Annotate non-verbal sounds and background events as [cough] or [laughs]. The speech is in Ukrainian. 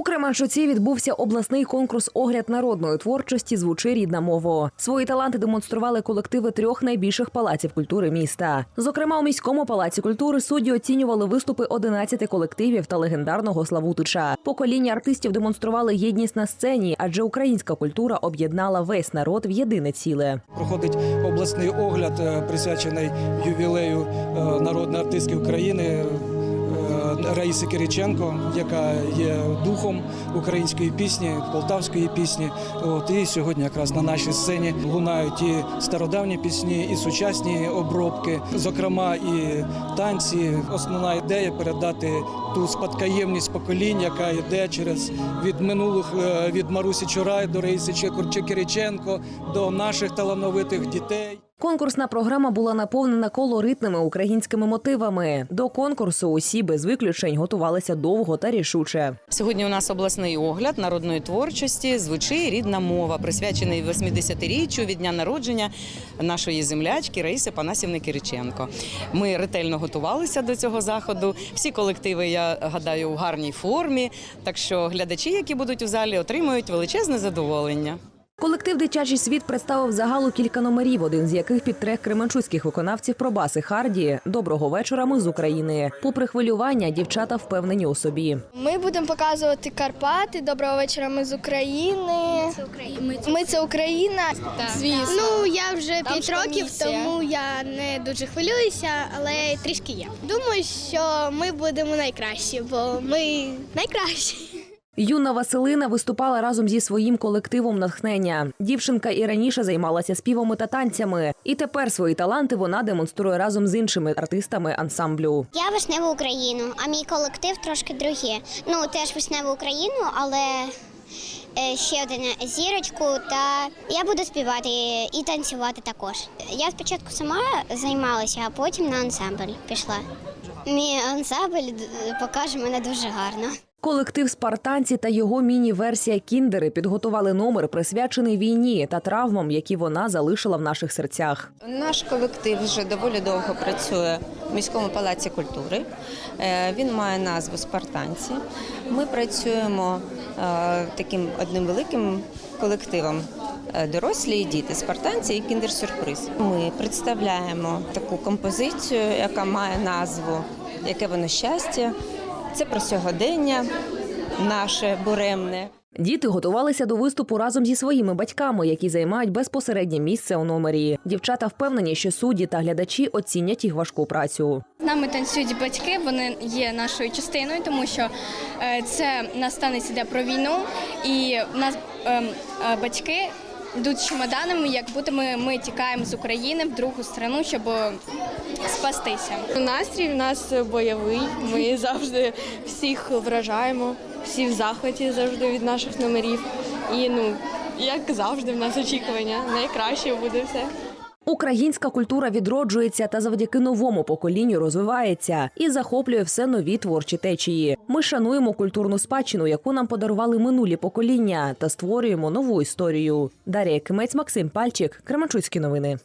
У Кременчуці відбувся обласний конкурс огляд народної творчості Звучи рідна мова. Свої таланти демонстрували колективи трьох найбільших палаців культури міста. Зокрема, у міському палаці культури судді оцінювали виступи 11 колективів та легендарного Славутича. Покоління артистів демонстрували єдність на сцені, адже українська культура об'єднала весь народ в єдине ціле. Проходить обласний огляд, е, присвячений ювілею е, народної артистки України Раїси Кириченко, яка є духом української пісні, полтавської пісні. От і сьогодні якраз на нашій сцені лунають і стародавні пісні, і сучасні обробки, зокрема і танці. Основна ідея передати ту спадкоємність поколінь, яка йде через від минулих е, від Марусі Чурай до Раїси Чекур- Кириченко до наших талановитих дітей. Конкурсна програма була наповнена колоритними українськими мотивами. До конкурсу усі без виключень готувалися довго та рішуче. Сьогодні у нас обласний огляд народної творчості звучи рідна мова, присвячений 80-річчю від дня народження нашої землячки Раїси Панасівни Кириченко. Ми ретельно готувалися до цього заходу. Всі колективи, я гадаю, у гарній формі. Так що глядачі, які будуть у залі, отримують величезне задоволення. Колектив Дитячий світ представив загалу кілька номерів, один з яких під трех кременчуцьких виконавців Пробаси Харді. Доброго вечора. Ми з України. Попри хвилювання, дівчата впевнені у собі. Ми будемо показувати Карпати. Доброго вечора. Ми з України. Ми це Україна. Звісно. Ну я вже Там п'ять років, тому я не дуже хвилююся, але трішки є. Думаю, що ми будемо найкращі, бо ми найкращі. Юна Василина виступала разом зі своїм колективом натхнення. Дівчинка і раніше займалася співами та танцями, і тепер свої таланти вона демонструє разом з іншими артистами ансамблю. Я вишневу Україну, а мій колектив трошки друге. Ну, теж вишневу Україну, але е, ще один зірочку. Та я буду співати і танцювати також. Я спочатку сама займалася, а потім на ансамбль пішла. Мій ансамбль покаже мене дуже гарно. Колектив Спартанці та його міні-версія Кіндери підготували номер, присвячений війні та травмам, які вона залишила в наших серцях. Наш колектив вже доволі довго працює в міському палаці культури. Е, Він має назву Спартанці. Ми працюємо е, таким одним великим колективом. е, Дорослі і діти, спартанці і кіндер-сюрприз. Ми представляємо таку композицію, яка має назву Яке воно щастя. Це про сьогодення наше буремне. Діти готувалися до виступу разом зі своїми батьками, які займають безпосереднє місце у номері. Дівчата впевнені, що судді та глядачі оцінять їх важку працю. З нами танцюють батьки, вони є нашою частиною, тому що е, це нас танець іде про війну, і в нас ем, е, батьки йдуть з чемоданами, як будто ми, ми тікаємо з України в другу страну, щоб спастися. Настрій в нас бойовий. Ми [laughs] завжди всіх вражаємо, всі в захваті завжди від наших номерів. І ну, як завжди, в нас очікування. Найкраще буде все. Українська культура відроджується та завдяки новому поколінню розвивається і захоплює все нові творчі течії. Ми шануємо культурну спадщину, яку нам подарували минулі покоління, та створюємо нову історію. Дар'я Кимець, Максим Пальчик, Кременчуцькі новини.